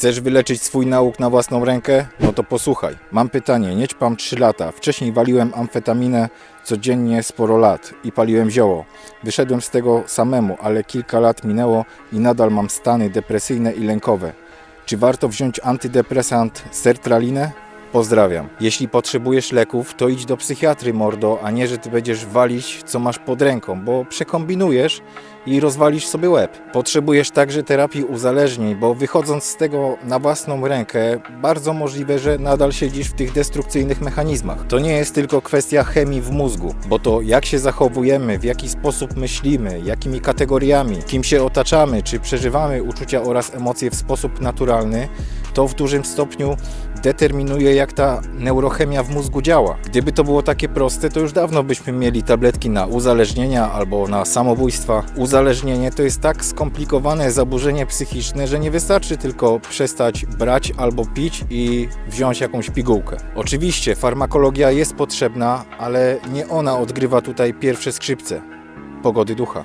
Chcesz wyleczyć swój nauk na własną rękę? No to posłuchaj. Mam pytanie, nie ćpam 3 lata. Wcześniej waliłem amfetaminę codziennie sporo lat i paliłem zioło. Wyszedłem z tego samemu, ale kilka lat minęło i nadal mam stany depresyjne i lękowe. Czy warto wziąć antydepresant sertralinę? Pozdrawiam. Jeśli potrzebujesz leków, to idź do psychiatry, mordo, a nie, że ty będziesz walić, co masz pod ręką, bo przekombinujesz i rozwalisz sobie łeb. Potrzebujesz także terapii uzależnień, bo wychodząc z tego na własną rękę, bardzo możliwe, że nadal siedzisz w tych destrukcyjnych mechanizmach. To nie jest tylko kwestia chemii w mózgu, bo to jak się zachowujemy, w jaki sposób myślimy, jakimi kategoriami, kim się otaczamy, czy przeżywamy uczucia oraz emocje w sposób naturalny, to w dużym stopniu determinuje, jak ta neurochemia w mózgu działa. Gdyby to było takie proste, to już dawno byśmy mieli tabletki na uzależnienia albo na samobójstwa. Uzależnienie to jest tak skomplikowane zaburzenie psychiczne, że nie wystarczy tylko przestać brać albo pić i wziąć jakąś pigułkę. Oczywiście farmakologia jest potrzebna, ale nie ona odgrywa tutaj pierwsze skrzypce pogody ducha.